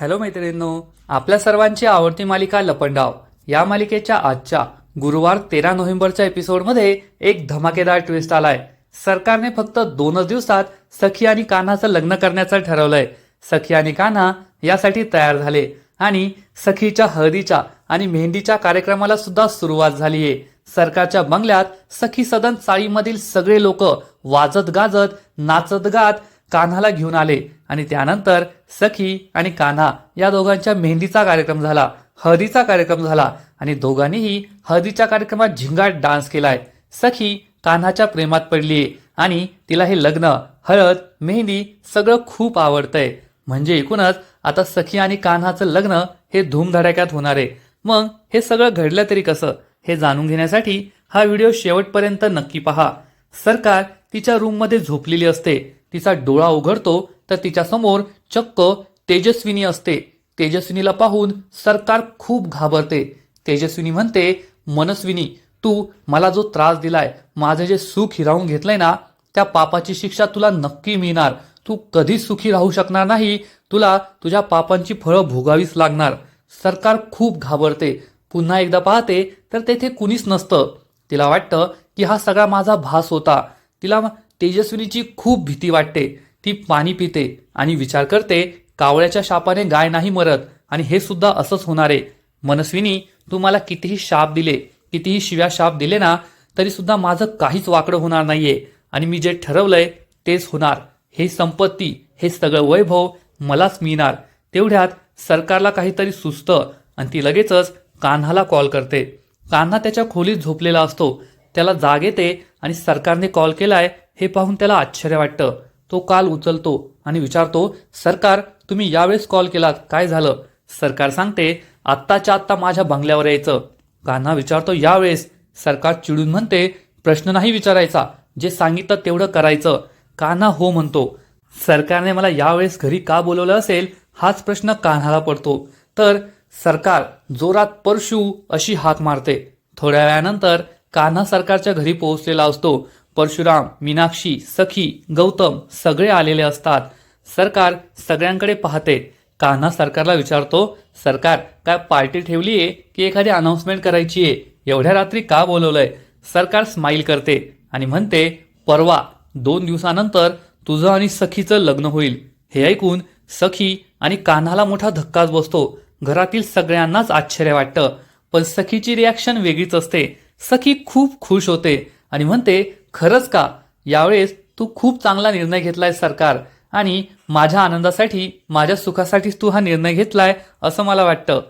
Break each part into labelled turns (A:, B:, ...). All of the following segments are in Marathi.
A: हॅलो मैत्रिणींनो आपल्या सर्वांची आवडती मालिका लपंडाव. या मालिकेच्या आजच्या गुरुवार तेरा नोव्हेंबरच्या एपिसोडमध्ये एक धमाकेदार ट्विस्ट आलाय. सरकारने फक्त दोनच दिवसात सखी आणि कान्हाचं लग्न करण्याचं ठरवलंय. सखी आणि कान्हा यासाठी तयार झाले आणि सखीच्या हळदीच्या आणि मेहंदीच्या कार्यक्रमाला सुद्धा सुरुवात झालीये. सरकारच्या बंगल्यात सखी सदन चाळीमधील सगळे लोक वाजत गाजत नाचत गात कान्हाला घेऊन आले आणि त्यानंतर सखी आणि कान्हा या दोघांच्या मेहंदीचा कार्यक्रम झाला हळदीचा कार्यक्रम झाला आणि दोघांनीही हळदीच्या कार्यक्रमात झिंगाट डान्स केलाय. सखी कान्हाच्या प्रेमात पडलीये आणि तिला हे लग्न हळद मेहंदी सगळं खूप आवडतंय. म्हणजे एकूणच आता सखी आणि कान्हाचं लग्न हे धूमधडाक्यात होणार आहे. मग हे सगळं घडलं तरी कसं? हे जाणून घेण्यासाठी हा व्हिडिओ शेवटपर्यंत नक्की पहा. सरकार तिच्या रूममध्ये झोपलेली असते. तिचा डोळा उघडतो तर तिच्या समोर चक्क तेजस्विनी असते. तेजस्विनीला पाहून सरकार खूप घाबरते. तेजस्विनी म्हणते मनस्विनी तू मला जो त्रास दिलाय माझं जे सुख हिरावून घेतलंय ना त्या पापाची शिक्षा तुला नक्की मिळणार. तू कधीच सुखी राहू शकणार नाही. तुला तुझ्या पापांची फळं भोगावीच लागणार. सरकार खूप घाबरते. पुन्हा एकदा पाहते तर तेथे कुणीच नसतं. तिला वाटतं की हा सगळा माझा भास होता. तिला तेजस्विनीची खूप भीती वाटते. ती पाणी पिते आणि विचार करते कावळ्याच्या शापाने गाय नाही मरत आणि हे सुद्धा असंच होणार आहे. मनस्विनी तू मला कितीही शाप दिले कितीही शिव्या शाप दिले ना तरी सुद्धा माझं काहीच वाकडं होणार नाहीये. आणि मी जे ठरवलंय तेच होणार. हे संपत्ती हे सगळं वैभव मलाच मिळणार. तेवढ्यात सरकारला काहीतरी सुचतं आणि ती लगेचच कान्हाला कॉल करते. कान्हा त्याच्या खोलीत झोपलेला असतो. त्याला जाग येते आणि सरकारने कॉल केलाय हे पाहून त्याला आश्चर्य वाटतं. तो काल उचलतो आणि विचारतो सरकार तुम्ही यावेळेस कॉल केलात काय झालं? सरकार सांगते आत्ताच्या आत्ता माझ्या बंगल्यावर यायचं. कान्हा विचारतो यावेळेस? सरकार चिडून म्हणते प्रश्न नाही विचारायचा. जे सांगितलं तेवढं करायचं. कान्हा हो म्हणतो सरकारने मला यावेळेस घरी का बोलवलं असेल? हाच प्रश्न कान्हाला पडतो. तर सरकार जोरात परशू अशी हाक मारते. थोड्या वेळानंतर कान्हा सरकारच्या घरी पोहोचलेला असतो. परशुराम मीनाक्षी सखी गौतम सगळे आलेले असतात. सरकार सगळ्यांकडे पाहते. कान्हा सरकारला विचारतो सरकार काय पार्टी ठेवली आहे की एखादी अनाऊन्समेंट करायची आहे? एवढ्या रात्री का बोलवलंय? सरकार स्माईल करते आणि म्हणते परवा दोन दिवसानंतर तुझं आणि सखीचं लग्न होईल. हे ऐकून सखी आणि कान्हाला मोठा धक्काच बसतो. घरातील सगळ्यांनाच आश्चर्य वाटतं. पण सखीची रिॲक्शन वेगळीच असते. सखी खूप खुश होते आणि म्हणते खरंच का? यावेळेस तू खूप चांगला निर्णय घेतलाय सरकार आणि माझ्या आनंदासाठी माझ्या सुखासाठीच तू हा निर्णय घेतलाय असं मला वाटतं.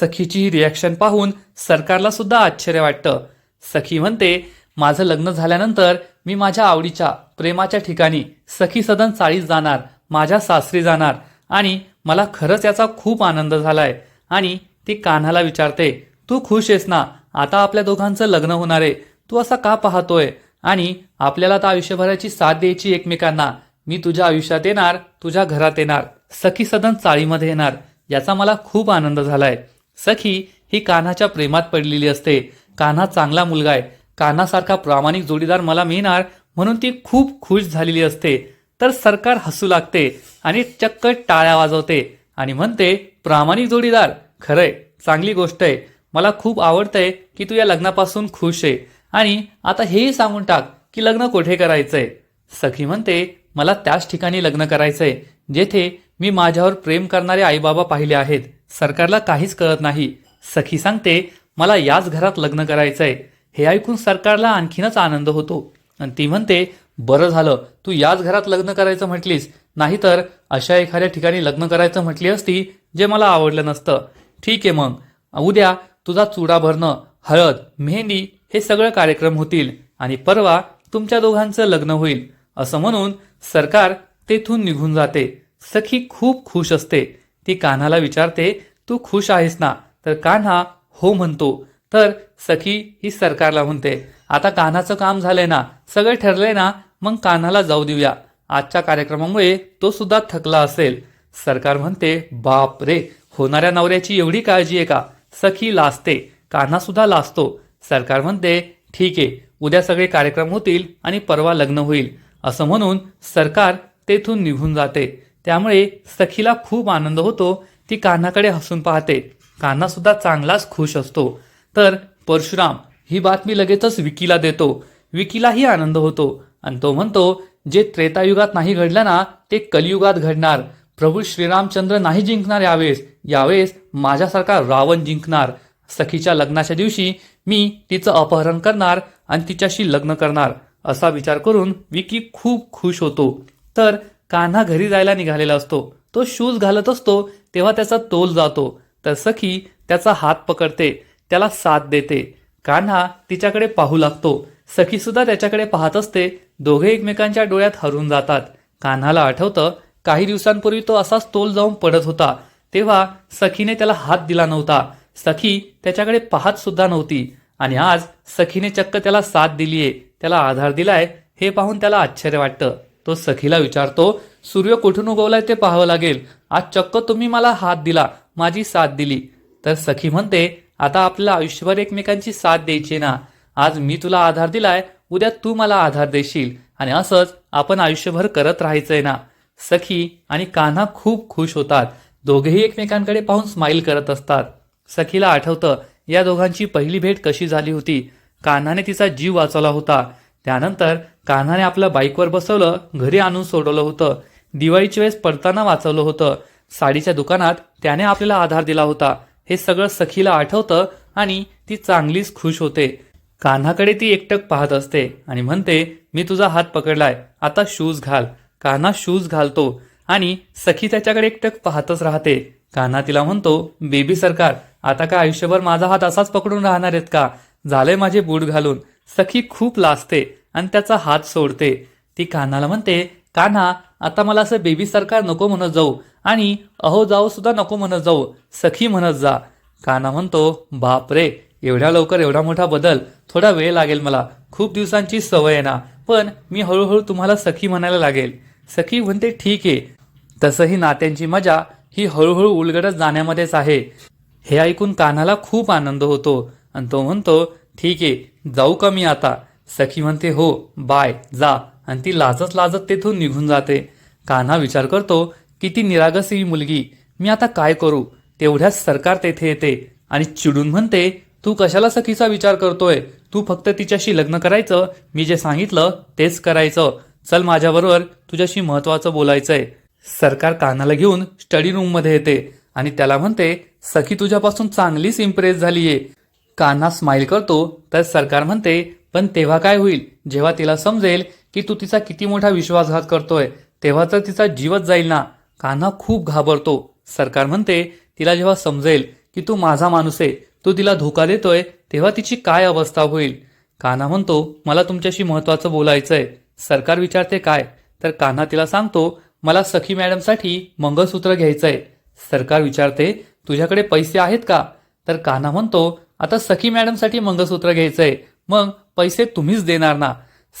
A: सखीची ही रिॲक्शन पाहून सरकारला सुद्धा आश्चर्य वाटतं. सखी म्हणते माझं लग्न झाल्यानंतर मी माझ्या आवडीच्या प्रेमाच्या ठिकाणी सखी सदन चाळीस जाणार माझ्या सासरी जाणार आणि मला खरंच याचा खूप आनंद झालाय आणि ती कान्हाला विचारते तू खुश आहेस ना? आता आपल्या दोघांचं लग्न होणार आहे. तू असा का पाहतोय? आणि आपल्याला आता आयुष्यभराची साथ द्यायची एकमेकांना. मी तुझ्या आयुष्यात येणार तुझ्या घरात येणार सखी सदन चाळीमध्ये येणार याचा मला खूप आनंद झालाय. सखी ही कान्हाच्या प्रेमात पडलेली असते. कान्हा चांगला मुलगा आहे. कान्हासारखा प्रामाणिक जोडीदार मला मिळणार म्हणून ती खूप खुश झालेली असते. तर सरकार हसू लागते आणि चक्क टाळ्या वाजवते आणि म्हणते प्रामाणिक जोडीदार खरंय चांगली गोष्ट आहे. मला खूप आवडतंय की तू या लग्नापासून खुश आहे. आणि आता हेही सांगून टाक की लग्न कुठे करायचंय? सखी म्हणते मला त्याच ठिकाणी लग्न करायचंय जेथे मी माझ्यावर प्रेम करणारे आईबाबा पाहिले आहेत. सरकारला काहीच कळत नाही. सखी सांगते मला याच घरात लग्न करायचंय. हे ऐकून सरकारला आणखीनच आनंद होतो. आणि ती म्हणते बरं झालं तू याच घरात लग्न करायचं म्हटलीस. नाहीतर अशा एखाद्या ठिकाणी लग्न करायचं म्हटली असती जे मला आवडलं नसतं. ठीक आहे मग. उद्या तुझा चुडा भरणं हळद मेहंदी हे सगळं कार्यक्रम होतील आणि परवा तुमच्या दोघांचं लग्न होईल असं म्हणून सरकार तेथून निघून जाते. सखी खूप खुश असते. ती कान्हाला विचारते तू खुश आहेस ना? तर कान्हा हो म्हणतो. तर सखी ही सरकारला म्हणते आता कान्हाचं काम झालंय ना सगळं ठरलंय ना मग कान्हाला जाऊ देऊया. आजच्या कार्यक्रमामुळे तो सुद्धा थकला असेल. सरकार म्हणते बाप रे होणाऱ्या नवऱ्याची एवढी काळजी आहे का? सखी लाजते. कान्हा सुद्धा लाजतो. सरकार म्हणते ठीक आहे उद्या सगळे कार्यक्रम होतील आणि परवा लग्न होईल. असं म्हणून सरकार तेथून निघून जाते. त्यामुळे सखीला खूप आनंद होतो ती कान्हाकडे हसून पाहते. कान्हा सुद्धा चांगलाच खुश असतो. तर परशुराम ही बातमी लगेचच विकीला देतो. विकीलाही आनंद होतो आणि तो म्हणतो जे त्रेतायुगात नाही घडलं ना ते कलियुगात घडणार. प्रभू श्रीरामचंद्र नाही जिंकणार यावेळेस. यावेळेस माझ्यासारखा रावण जिंकणार. सखीच्या लग्नाच्या दिवशी मी तिचं अपहरण करणार आणि तिच्याशी लग्न करणार असा विचार करून विकी खूप खुश होतो. तर कान्हा घरी जायला निघालेला असतो. तो शूज घालत असतो तेव्हा त्याचा तोल जातो. तर सखी त्याचा हात पकडते त्याला साथ देते. कान्हा तिच्याकडे पाहू लागतो. सखी सुद्धा त्याच्याकडे पाहत असते. दोघे एकमेकांच्या डोळ्यात हरून जातात. कान्हाला आठवतं काही दिवसांपूर्वी तो असाच तोल जाऊन पडत होता. तेव्हा सखीने त्याला हात दिला नव्हता. सखी त्याच्याकडे पाहत सुद्धा नव्हती. आणि आज सखीने चक्क त्याला साथ दिलीये. त्याला आधार दिलाय हे पाहून त्याला आश्चर्य वाटतं. तो सखीला विचारतो सूर्य कुठून उगवलाय ते पाहावं लागेल? आज चक्क तुम्ही मला हात दिला माझी साथ दिली. तर सखी म्हणते आता आपल्याला आयुष्यभर एकमेकांची साथ द्यायची ना. आज मी तुला आधार दिलाय उद्या तू मला आधार देशील. आणि असंच आपण आयुष्यभर करत राहायचंय ना. सखी आणि कान्हा खूप खुश होतात. दोघेही एकमेकांकडे पाहून स्माईल करत असतात. सखीला आठवतं या दोघांची पहिली भेट कशी झाली होती. कान्हाने तिचा जीव वाचवला होता. त्यानंतर कान्हाने आपलं बाईकवर बसवलं घरी आणून सोडवलं होतं. दिवाळीच्या वेळेस पडताना वाचवलं होतं. साडीच्या दुकानात त्याने आपल्याला आधार दिला होता. हे सगळं सखीला आठवतं आणि ती चांगलीच खुश होते. कान्हाकडे ती एकटक पाहत असते आणि म्हणते मी तुझा हात पकडलाय. आता शूज घाल. कान्हा शूज घालतो आणि सखी त्याच्याकडे एकटक पाहतच राहते. कान्हा तिला म्हणतो बेबी सरकार आता काय आयुष्यभर माझा हात असाच पकडून राहणार आहेत का? झालंय माझे बूट घालून. सखी खूप लाजते आणि त्याचा हात सोडते. ती कान्हाला म्हणते कान्हा आता मला असं बेबी सरकार नको म्हणत जाऊ आणि अहो जाऊ सुद्धा नको म्हणत जाऊ. सखी म्हणत जा. कान्हा म्हणतो बापरे एवढ्या लवकर एवढा मोठा बदल. थोडा वेळ लागेल मला. खूप दिवसांची सवय आहे ना. पण मी हळूहळू तुम्हाला सखी म्हणायला लागेल. सखी म्हणते ठीक आहे. तसंही नात्यांची मजा ही हळूहळू उलगडत जाण्यामध्येच आहे. हे ऐकून कान्हाला खूप आनंद होतो. आणि तो म्हणतो ठीक आहे जाऊ का मी आता? सखी म्हणते हो बाय जा. आणि ती लाजत लाजत तेथून निघून जाते. कान्हा विचार करतो की ती निरागसी मुलगी. मी आता काय करू? तेवढ्याच सरकार तेथे येते आणि चिडून म्हणते तू कशाला सखीचा विचार करतोय? तू फक्त तिच्याशी लग्न करायचं. मी जे सांगितलं तेच करायचं. चल माझ्याबरोबर तुझ्याशी महत्वाचं बोलायचंय. सरकार कानाला घेऊन स्टडी रूममध्ये येते. आणि त्याला म्हणते सखी तुझ्यापासून चांगलीच इम्प्रेस झालीये. कान्हा स्माईल करतो तर सरकार म्हणते पण तेव्हा काय होईल? जेव्हा तिला समजेल की तू तिचा किती मोठा विश्वासघात करतोय तेव्हा तर तिचा जीवच जाईल ना. कान्हा खूप घाबरतो. सरकार म्हणते तिला जेव्हा समजेल की तू माझा माणूस आहे तू तिला धोका देतोय तेव्हा तिची काय अवस्था होईल? कान्हा म्हणतो मला तुमच्याशी महत्वाचं बोलायचंय. सरकार विचारते काय? तर कान्हा तिला सांगतो मला सखी मॅडमसाठी मंगळसूत्र घ्यायचंय. सरकार विचारते तुझ्याकडे पैसे आहेत का? तर कान्हा म्हणतो आता सखी मॅडमसाठी मंगळसूत्र घ्यायचंय. मग पैसे तुम्हीच देणार ना.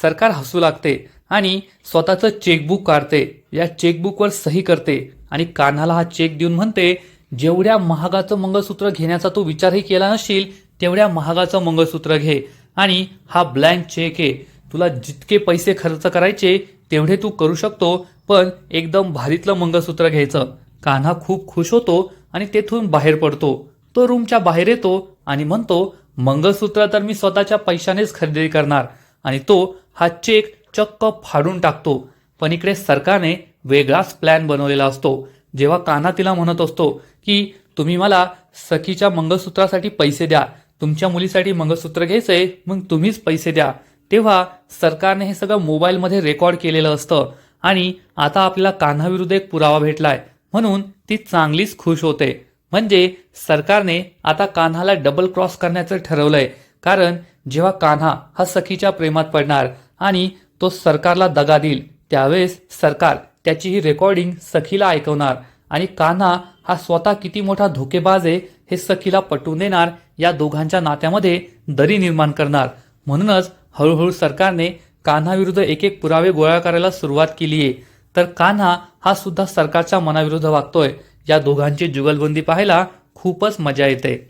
A: सरकार हसू लागते आणि स्वतःचं चेकबुक काढते. या चेकबुकवर सही करते आणि कान्हाला हा चेक देऊन म्हणते जेवढ्या महागाचं मंगळसूत्र घेण्याचा तू विचारही केला नसशील तेवढ्या महागाचं मंगळसूत्र घे. आणि हा ब्लँक चेक आहे. तुला जितके पैसे खर्च करायचे तेवढे तू करू शकतो पण एकदम भारीतलं मंगळसूत्र घ्यायचं. कान्हा खूप खुश होतो आणि तेथून बाहेर पडतो. तो रूमच्या बाहेर येतो आणि म्हणतो मंगळसूत्र तर मी स्वतःच्या पैशानेच खरेदी करणार. आणि तो हा चेक चक्क फाडून टाकतो. पण इकडे सरकारने वेगळाच प्लॅन बनवलेला असतो. जेव्हा कान्हा तिला म्हणत असतो की तुम्ही मला सखीच्या मंगळसूत्रासाठी पैसे द्या. तुमच्या मुलीसाठी मंगळसूत्र घ्यायचंय मग तुम्हीच पैसे द्या. तेव्हा सरकारने हे सगळं मोबाईलमध्ये रेकॉर्ड केलेलं असतं. आणि आता आपल्याला कान्हाविरुद्ध एक पुरावा भेटलाय. म्हणून ती चांगलीच खुश होते. म्हणजे सरकारने आता कान्हाला डबल क्रॉस करण्याचं ठरवलंय. कारण जेव्हा कान्हा हा सखीच्या प्रेमात पडणार आणि तो सरकारला दगा देईल त्यावेळेस सरकार त्याची ही रेकॉर्डिंग सखीला ऐकवणार आणि कान्हा हा स्वतः किती मोठा धोकेबाज आहे हे सखीला पटवून देणार या दोघांच्या नात्यामध्ये दरी निर्माण करणार. म्हणूनच हळूहळू सरकारने कान्हाविरुद्ध एक एक पुरावे गोळा करायला सुरुवात केली आहे तर कान्हा हा सुद्धा सरकारच्या मनाविरुद्ध वागतोय. या दोघांची जुगलबंदी पाहायला खूपच मजा येते.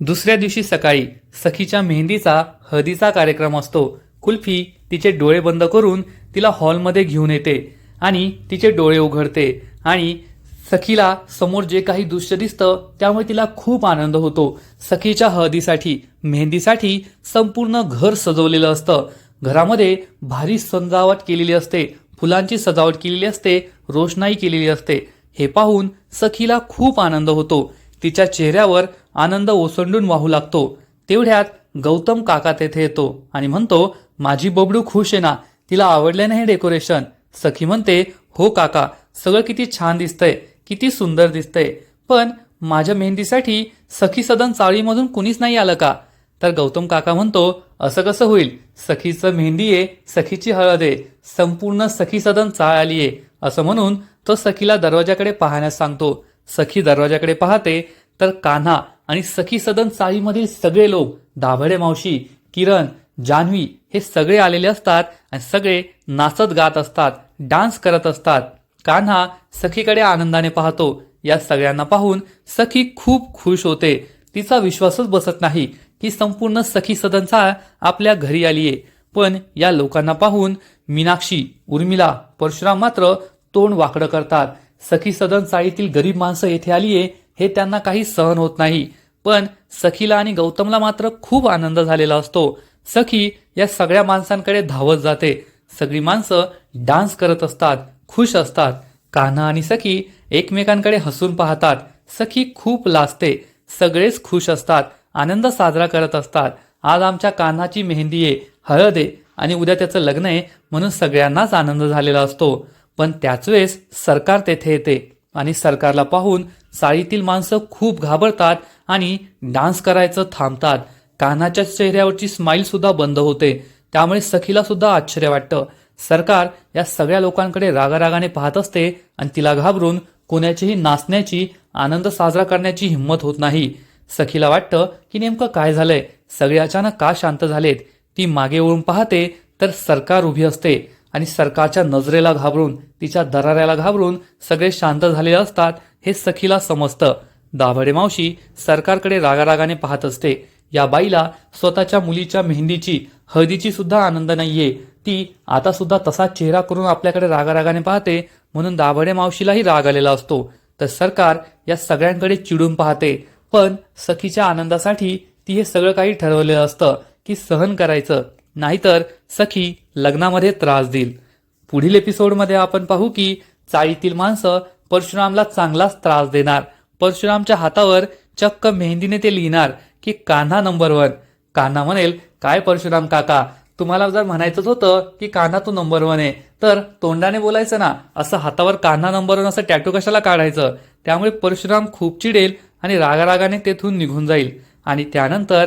A: दुसऱ्या दिवशी सकाळी सखीच्या मेहंदीचा हळदीचा कार्यक्रम असतो. कुल्फी तिचे डोळे बंद करून तिला हॉलमध्ये घेऊन येते आणि तिचे डोळे उघडते आणि सखीला समोर जे काही दृश्य दिसतं त्यामुळे तिला खूप आनंद होतो. सखीच्या हळदीसाठी मेहंदीसाठी संपूर्ण घर सजवलेलं असतं. घरामध्ये भारी सजावट केलेली असते. फुलांची सजावट केलेली असते रोषणाई केलेली असते. हे पाहून सखीला खूप आनंद होतो. तिच्या चेहऱ्यावर आनंद ओसंडून वाहू लागतो. तेवढ्यात गौतम काका तेथे येतो आणि म्हणतो माझी बबडू खुश आहे ना तिला आवडले नाही डेकोरेशन. सखी म्हणते हो काका सगळं किती छान दिसतंय किती सुंदर दिसतंय. पण माझ्या मेहंदीसाठी सखी सदन चाळीमधून कुणीच नाही आलं का? तर गौतम काका म्हणतो असं कसं होईल? सखीचं मेहंदी आहे सखीची हळद आहे संपूर्ण सखी सदन चाळ आली आहे. असं म्हणून तो सखीला दरवाजाकडे पाहण्यास सांगतो. सखी दरवाजाकडे पाहते तर कान्हा आणि सखी सदन चाळीमधील सगळे लोक दाभडे मावशी किरण जान्हवी हे सगळे आलेले असतात आणि सगळे नाचत गात असतात डान्स करत असतात. कान्हा सखीकडे आनंदाने पाहतो. या सगळ्यांना पाहून सखी खूप खुश होते. तिचा विश्वासच बसत नाही. ही संपूर्ण सखी सदनचा आपल्या घरी आली आहे. पण या लोकांना पाहून मीनाक्षी उर्मिला परशुराम मात्र तोंड वाकडं करतात. सखी सदन चाळीतील गरीब माणसं येथे आली आहे हे त्यांना काही सहन होत नाही. पण सखीला आणि गौतमला मात्र खूप आनंद झालेला असतो. सखी या सगळ्या माणसांकडे धावत जाते. सगळी माणसं डान्स करत असतात खुश असतात. कान्हा आणि सखी एकमेकांकडे हसून पाहतात. सखी खूप लाजते. सगळेच खुश असतात. आनंद साजरा करत असतात. आज आमच्या कान्हाची मेहंदी आहे हळद आहे आणि उद्या त्याचं लग्न आहे म्हणून सगळ्यांनाच आनंद झालेला असतो. पण त्याच वेळेस सरकार तेथे येते आणि सरकारला पाहून चाळीतील माणसं खूप घाबरतात आणि डान्स करायचं थांबतात. कान्हाच्या चेहऱ्यावरची स्माईल सुद्धा बंद होते. त्यामुळे सखीला सुद्धा आश्चर्य वाटतं. सरकार या सगळ्या लोकांकडे रागारागाने पाहत असते आणि तिला घाबरून कोणाचीही नाचण्याची आनंद साजरा करण्याची हिंमत होत नाही. सखीला वाटतं की नेमकं काय झालंय. सगळे अचानक का शांत झालेत? ती मागे वळून पाहते तर सरकार उभी असते आणि सरकारच्या नजरेला घाबरून तिच्या दराऱ्याला घाबरून सगळे शांत झालेले असतात हे सखीला समजतं. दाभडे मावशी सरकारकडे रागारागाने पाहत असते. या बाईला स्वतःच्या मुलीच्या मेहंदीची हळदीची सुद्धा आनंद नाहीये. ती आता सुद्धा तसा चेहरा करून आपल्याकडे रागारागाने पाहते म्हणून दाभडे मावशीलाही राग आलेला असतो. तर सरकार या सगळ्यांकडे चिडून पाहते. पण सखीच्या आनंदासाठी ती हे सगळं काही ठरवलेलं असतं की सहन करायचं. नाहीतर सखी लग्नामध्ये त्रास देईल. पुढील एपिसोडमध्ये आपण पाहू की चाळीतील माणसं परशुरामला चांगलाच त्रास देणार. परशुरामच्या हातावर चक्क मेहंदीने ते लिहिणार की कान्हा नंबर वन. कान्हा म्हणेल काय परशुराम काका तुम्हाला जर म्हणायचंच होतं की कान्हा तू नंबर वन आहे तर तोंडाने बोलायचं ना असं हातावर कान्हा नंबर वन असं टॅटू कशाला काढायचं? त्यामुळे परशुराम खूप चिडेल आणि रागारागाने तेथून निघून जाईल. आणि त्यानंतर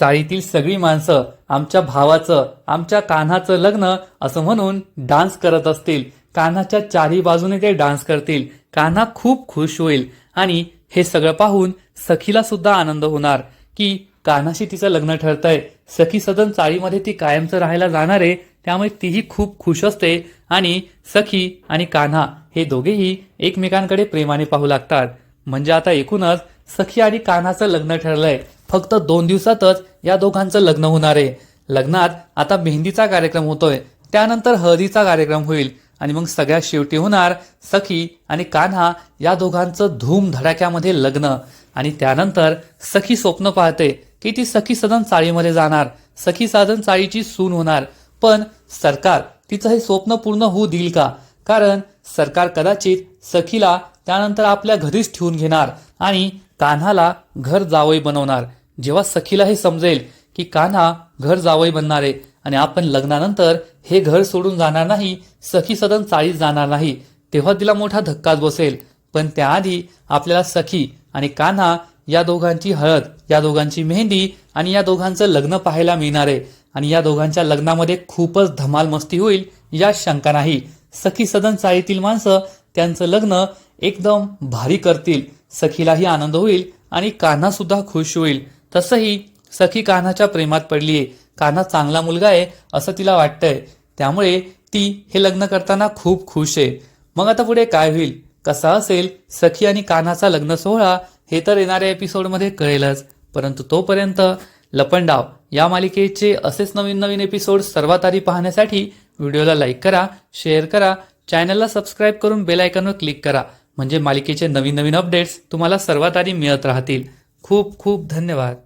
A: चाळीतील सगळी माणसं आमच्या भावाचं आमच्या कान्हाचं लग्न असं म्हणून डान्स करत असतील. कान्हाच्या चारही बाजूने ते डान्स करतील. कान्हा खूप खुश होईल. आणि हे सगळं पाहून सखीला सुद्धा आनंद होणार की कान्हाशी तिचं लग्न ठरतंय. सखी सदन चाळीमध्ये ती कायमचं राहायला जाणार आहे त्यामुळे तीही खूप खुश असते. आणि सखी आणि कान्हा हे दोघेही एकमेकांकडे प्रेमाने पाहू लागतात. म्हणजे आता एकूणच सखी आणि कान्हाचं लग्न ठरलंय. फक्त दोन दिवसातच या दोघांचं लग्न होणार आहे. लग्नात आता मेहंदीचा कार्यक्रम होतोय. त्यानंतर हळदीचा कार्यक्रम होईल. आणि मग सगळ्यात शेवटी होणार सखी आणि कान्हा या दोघांचं धूम धडाक्यामध्ये लग्न. आणि त्यानंतर सखी स्वप्न पाहते की ती सखी सदन चाळीमध्ये जाणार. सखी साधन चाळीची सून होणार. पण सरकार तिचं हे स्वप्न पूर्ण होऊ देईल का? कारण सरकार कदाचित सखीला त्यानंतर आपल्या घरीच ठेवून घेणार आणि कान्हाला घर जावई बनवणार. जेव्हा सखीला हे समजेल की कान्हा घर जावई बनणार आहे आणि आपण लग्नानंतर हे घर सोडून जाणार नाही सखी सदन चाळीत जाणार नाही तेव्हा तिला मोठा धक्काच बसेल. पण त्याआधी आपल्याला सखी आणि कान्हा या दोघांची हळद या दोघांची मेहंदी आणि या दोघांचं लग्न पाहायला मिळणार आहे आणि या दोघांच्या लग्नामध्ये खूपच धमाल मस्ती होईल या शंका नाही. सखी सदन चाळीतील माणसं त्यांचं लग्न एकदम भारी करतील. सखीलाही आनंद होईल आणि कान्हा सुद्धा खुश होईल. तसंही सखी कान्हाच्या प्रेमात पडलीये. कान्हा चांगला मुलगा आहे असं तिला वाटतंय. त्यामुळे ती हे लग्न करताना खूप खुश आहे. मग आता पुढे काय होईल? कसा असेल? सखी आणि कान्हाचा लग्न सोहळा हे तर येणाऱ्या एपिसोडमध्ये कळेलच. परंतु तोपर्यंत लपंडाव या मालिकेचे असेच नवीन नवीन एपिसोड सर्वात आधी पाहण्यासाठी व्हिडिओला लाईक करा शेअर करा चॅनलला सबस्क्राईब करून बेल आयकॉनवर क्लिक करा. म्हणजे मालिकेचे नवीन नवीन अपडेट्स तुम्हाला सर्वात आधी मिळत राहतील. खूप खूप धन्यवाद.